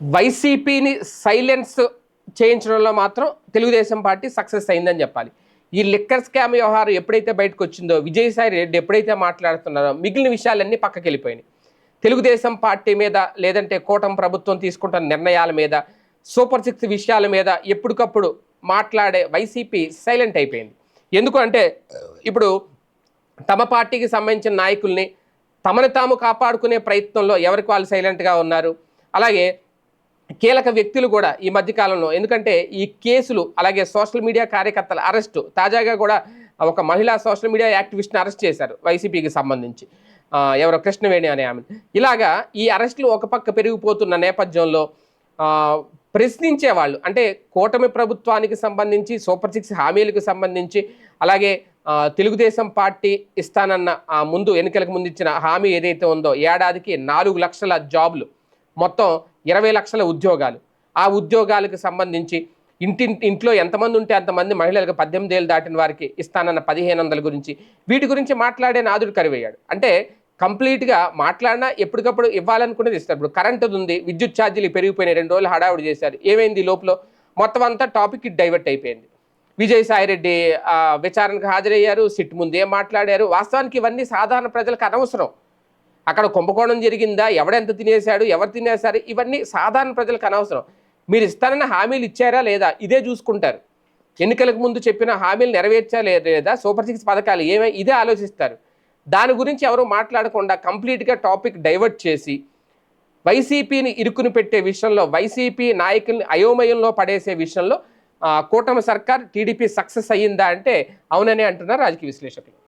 వైసీపీని సైలెన్స్ చేయించడంలో మాత్రం Telugu Desam party success అయిందని చెప్పాలి. ఈ లిక్కర్ స్కామ్ వ్యవహారం ఎప్పుడైతే బయటకు వచ్చిందో విజయసాయి రెడ్డి ఎప్పుడైతే మాట్లాడుతున్నారో మిగిలిన విషయాలన్నీ పక్కకి వెళ్ళిపోయినాయి. తెలుగుదేశం పార్టీ మీద లేదంటే కూటమి ప్రభుత్వం తీసుకుంటున్న నిర్ణయాల మీద సూపర్ సిక్స్ విషయాల మీద ఎప్పటికప్పుడు మాట్లాడే వైసీపీ సైలెంట్ అయిపోయింది. ఎందుకు అంటే ఇప్పుడు తమ పార్టీకి సంబంధించిన నాయకుల్ని తమను తాము కాపాడుకునే ప్రయత్నంలో ఎవరికి వాళ్ళు సైలెంట్గా ఉన్నారు? అలాగే కీలక వ్యక్తులు కూడా ఈ మధ్యకాలంలో ఎందుకంటే ఈ కేసులు అలాగే సోషల్ మీడియా కార్యకర్తల అరెస్టు తాజాగా కూడా ఒక మహిళా సోషల్ మీడియా యాక్టివిస్ట్ని అరెస్ట్ చేశారు వైసీపీకి సంబంధించి. ఎవరో కృష్ణవేణి అనే ఆమె ఇలాగా ఈ అరెస్టులు ఒక పక్క పెరిగిపోతున్న నేపథ్యంలో ప్రశ్నించే వాళ్ళు అంటే కూటమి ప్రభుత్వానికి సంబంధించి సూపర్ సిక్స్ హామీలకు సంబంధించి అలాగే తెలుగుదేశం పార్టీ ఇస్తానన్న ఆ ముందు ఎన్నికలకు ముందు ఇచ్చిన హామీ ఏదైతే ఉందో ఏడాదికి నాలుగు లక్షల జాబ్లు. మొత్తం ఇరవై లక్షల ఉద్యోగాలు. ఆ ఉద్యోగాలకు సంబంధించి ఇంటి ఇంట్లో ఎంతమంది ఉంటే అంతమంది మహిళలకు పద్దెనిమిది ఏళ్ళు దాటిన వారికి ఇస్తానన్న పదిహేను వందల గురించి వీటి గురించి మాట్లాడే నాదుడు కరివయ్యాడు అంటే కంప్లీట్గా మాట్లాడినా ఎప్పటికప్పుడు ఇవ్వాలనుకునేది ఇస్తారు. ఇప్పుడు కరెంటు ఉంది విద్యుత్ ఛార్జీలు పెరిగిపోయినాయి రెండు రోజులు హడావుడి చేశారు. ఏమైంది లోపల? మొత్తం అంతా టాపిక్ డైవర్ట్ అయిపోయింది. విజయసాయిరెడ్డి విచారణకు హాజరయ్యారు సిట్ ముందు ఏం మాట్లాడారు. వాస్తవానికి ఇవన్నీ సాధారణ ప్రజలకు అనవసరం. అక్కడ కుంభకోణం జరిగిందా? ఎవడెంత తినేశాడు? ఎవరు తినేశారు? ఇవన్నీ సాధారణ ప్రజలకు అనవసరం. మీరు ఇస్తానన్న హామీలు ఇచ్చారా లేదా? ఇదే చూసుకుంటారు. ఎన్నికలకు ముందు చెప్పిన హామీలు నెరవేర్చా లేదా సూపర్ సిక్స్ పథకాలు ఏమై ఇదే ఆలోచిస్తారు. దాని గురించి ఎవరు మాట్లాడకుండా కంప్లీట్గా టాపిక్ డైవర్ట్ చేసి వైసీపీని ఇరుకుని పెట్టే విషయంలో వైసీపీ నాయకుల్ని అయోమయంలో పడేసే విషయంలో కూటమి సర్కార్ టీడీపీ సక్సెస్ అయ్యిందా అంటే అవుననే అంటున్నారు రాజకీయ విశ్లేషకులు.